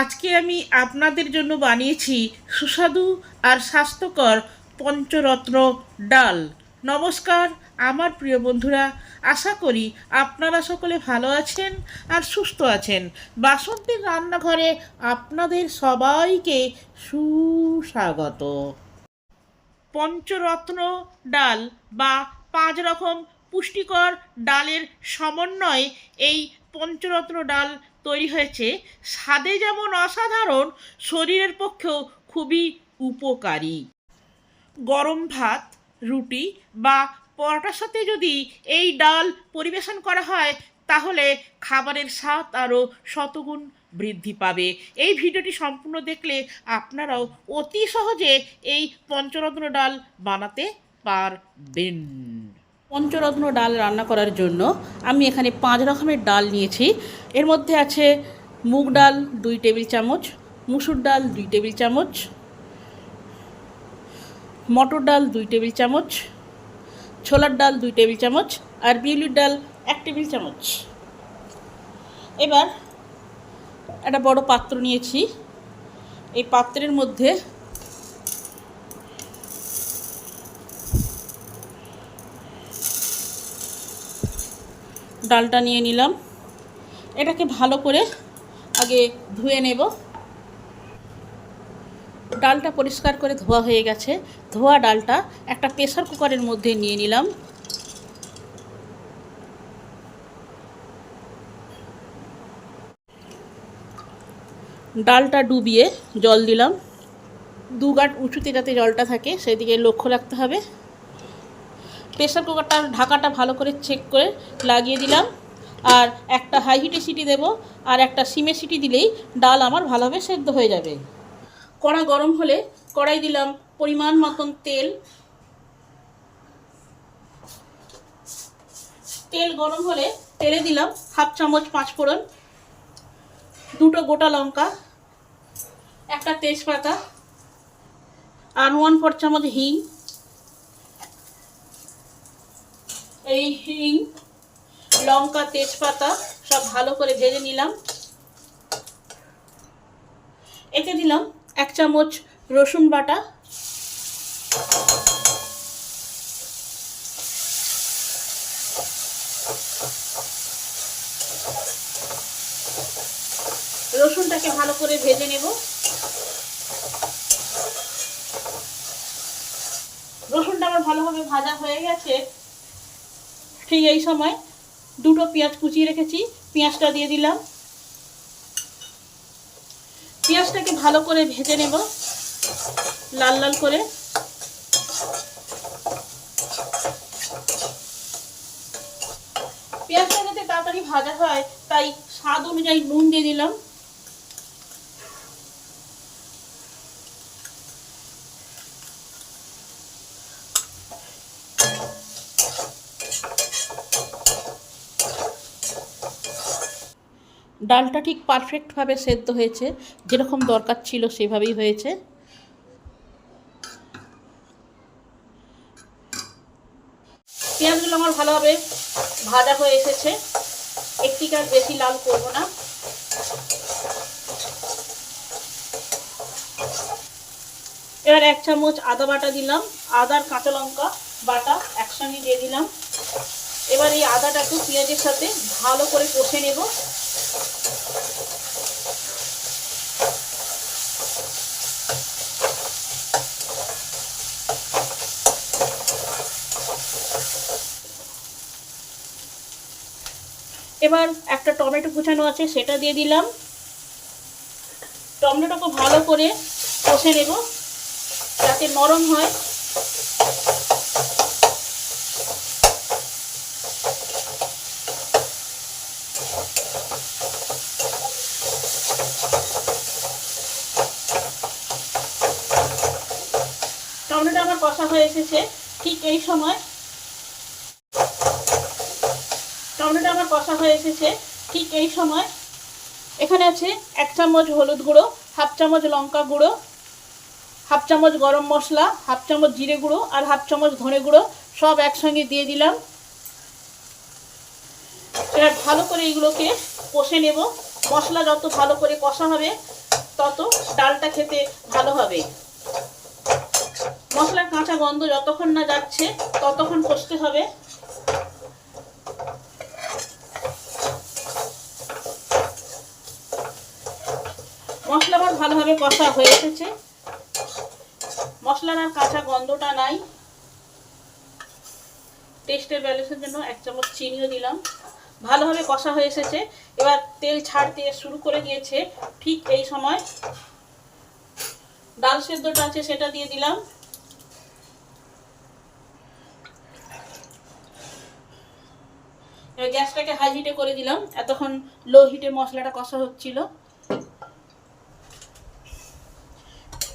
আজকে আমি আপনাদের জন্য বানিয়েছি সুস্বাদু আর স্বাস্থ্যকর পঞ্চরত্ন ডাল। নমস্কার, আমার প্রিয় বন্ধুরা, আশা করি আপনারা সকলে ভালো আছেন আর সুস্থ আছেন। বাসন্তীর রান্নাঘরে আপনাদের সবাইকে সুস্বাগত। পঞ্চরত্ন ডাল বা পাঁচ রকম পুষ্টিকর ডালের সমন্বয়ে এই পঞ্চরত্ন ডাল তৈরি হয়েছে। স্বাদে যেমন অসাধারণ, শরীরের পক্ষেও খুবই উপকারী। গরম ভাত, রুটি বা পরোটার সাথে যদি এই ডাল পরিবেশন করা হয়, তাহলে খাবারের স্বাদ আরও শতগুণ বৃদ্ধি পাবে। এই ভিডিওটি সম্পূর্ণ দেখলে আপনারাও অতি সহজে এই পঞ্চরত্ন ডাল বানাতে পারবেন। পঞ্চরত্ন ডাল রান্না করার জন্য আমি এখানে পাঁচ রকমের ডাল নিয়েছি। এর মধ্যে আছে মুগ ডাল দুই টেবিল চামচ, মুসুর ডাল দুই টেবিল চামচ, মটর ডাল দুই টেবিল চামচ, ছোলার ডাল দুই টেবিল চামচ আর বিউলির ডাল এক টেবিল চামচ। এবার একটা বড় পাত্র নিয়েছি। এই পাত্রের মধ্যে ডালটা নিয়ে নিলাম। এটাকে ভালো করে আগে ধুয়ে নেব। ডালটা পরিষ্কার করে ধোয়া হয়ে গেছে। ধোয়া ডালটা একটা প্রেসার কুকারের মধ্যে নিয়ে নিলাম। ডালটা ডুবিয়ে জল দিলাম। দু গাঁট উঁচুতে যাতে জলটা থাকে, সেদিকে লক্ষ্য রাখতে হবে। প্রেসার কুকারটার ঢাকাটা ভালো করে চেক করে লাগিয়ে দিলাম। আর একটা হাই হিটে সিটি দেব, আর একটা সিমে সিটি দিলেই ডাল আমার ভালোভাবে সেদ্ধ হয়ে যাবে। কড়া গরম হলে কড়াই দিলাম পরিমাণ মতন তেল। তেল গরম হলে তেলে দিলাম হাফ চামচ পাঁচ ফোড়ন দুটো গোটা লঙ্কা, একটা তেজপাতা, আর ওয়ান ফোর চামচ হিং এই হিং, লঙ্কা, তেজপাতা সব ভালো করে ভেজে নিলাম। এতে দিলাম এক চামচ রসুন বাটা। রসুনটাকে ভালো করে ভেজে নেব। রসুনটা আমার ভালোভাবে ভাজা হয়ে গেছে। ঠিক এই সময় দুটো পেঁয়াজ কুচিয়ে রেখেছি, পেঁয়াজটা দিয়ে দিলাম। পেঁয়াজটাকে ভালো করে ভেজে নেব, লাল লাল করে। পেঁয়াজটা যাতে তাড়াতাড়ি ভাজা হয়, তাই স্বাদ অনুযায়ী নুন দিয়ে দিলাম। ডালটা ঠিক পারফেক্টভাবে সেদ্ধ হয়েছে, যেরকম দরকার ছিল সেভাবেই হয়েছে। পেঁয়াজগুলো আমার ভালোভাবে ভাজা হয়ে এসেছে। একটি কাজ বেশি লাল করব না। এবার এক চামচ আদা বাটা দিলাম। আদার কাঁচা লঙ্কা বাটা একসঙ্গে দিয়ে দিলাম। এবার এই আদাটাকে পেঁয়াজের সাথে ভালো করে কষে নেব। এবার একটা টমেটো কুচানো আছে, সেটা দিয়ে দিলাম। টমেটোটাকে ভালো করে কষে নেব, যাতে নরম হয়। টমেটো আমার কষা হয়ে এসেছে। ঠিক এই সময় টমেটো আমার কষা হয়ে এসেছে। ঠিক এই সময় এখানে আছে এক চামচ হলুদ গুঁড়ো, হাফ চামচ লঙ্কা গুঁড়ো, হাফ চামচ গরম মশলা, হাফ চামচ জিরে গুঁড়ো আর হাফ চামচ ধনে গুঁড়ো সব একসঙ্গে দিয়ে দিলাম। এবার ভালো করে এইগুলোকে কষে নেব। মশলা যত ভালো করে কষা হবে, তত ডালটা খেতে ভালো হবে। মশলার কাঁচা গন্ধ যতক্ষণ না যাচ্ছে, ততক্ষণ কষতে হবে। মশলা আবার ভালোভাবে কষা হয়ে এসেছে। মশলার আর কাঁচা গন্ধটা নাই। টেস্টের ব্যালেন্সের জন্য এক চামচ চিনিও দিলাম। ভালোভাবে কষা হয়ে এসেছে। এবার তেল ছাড়তে শুরু করে দিয়েছে। ঠিক এই সময় ডাল সেদ্ধটা আছে সেটা দিয়ে দিলাম। গ্যাসটাকে হাই হিটে করে দিলাম। এতক্ষণ লো হিটে মশলাটা কষা হচ্ছিল।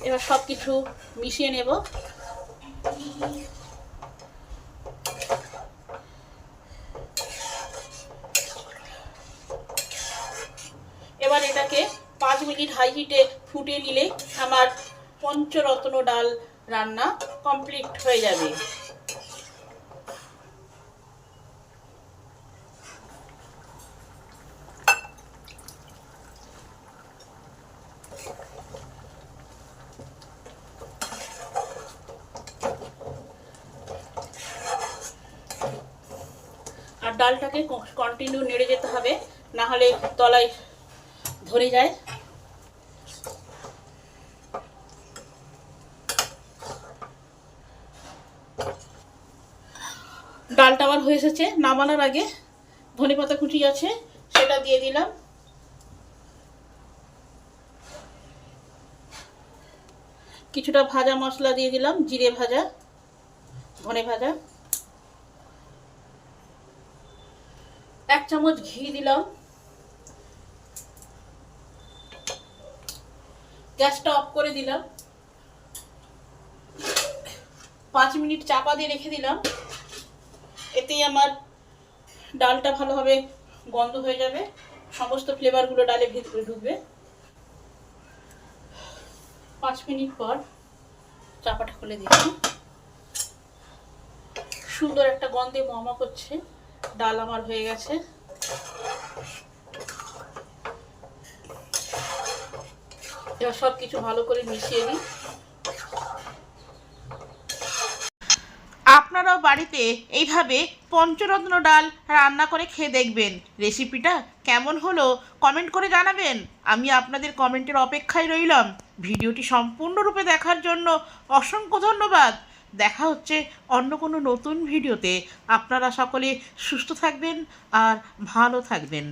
এবার সব কিছু মিশিয়ে নেব। এবার এটাকে পাঁচ মিনিট হাই হিটে ফুটিয়ে নিলে আমার পঞ্চরত্ন ডাল রান্না কমপ্লিট হয়ে যাবে। ডালটাকে কন্টিনিউ নেড়ে যেতে হবে, না হলে তলায় ধরে যায়। ডালটা আবার হয়ে এসেছে, নামানোর আগে ধনে পাতা কুচি আছে, সেটা দিয়ে দিলাম। কিছুটা ভাজা মশলা দিয়ে দিলাম, জিরে ভাজা, ধনে ভাজা। এক চামচ ঘি দিলাম। গ্যাসটা অফ করে দিলাম। পাঁচ মিনিট চাপা দিয়ে রেখে দিলাম। এতেই আমার ডালটা ভালোভাবে গন্ধ হয়ে যাবে। সমস্ত ফ্লেভারগুলো ডালে ভিতরে ঢুকবে। পাঁচ মিনিট পর চাপাটা খুলে দিলাম। সুন্দর একটা গন্ধে মমা করছে। ডাল আমার হয়ে গেছে। সব কিছু ভালো করে মিশিয়ে দিই আপনারাও বাড়িতে এইভাবে পঞ্চরত্ন ডাল রান্না করে খেয়ে দেখবেন। রেসিপিটা কেমন হলো কমেন্ট করে জানাবেন। আমি আপনাদের কমেন্টের অপেক্ষায় রইলাম। ভিডিওটি সম্পূর্ণরূপে দেখার জন্য অসংখ্য ধন্যবাদ। দেখা হচ্ছে অন্য কোনো নতুন ভিডিওতে। আপনারা সকলে সুস্থ থাকবেন আর ভালো থাকবেন।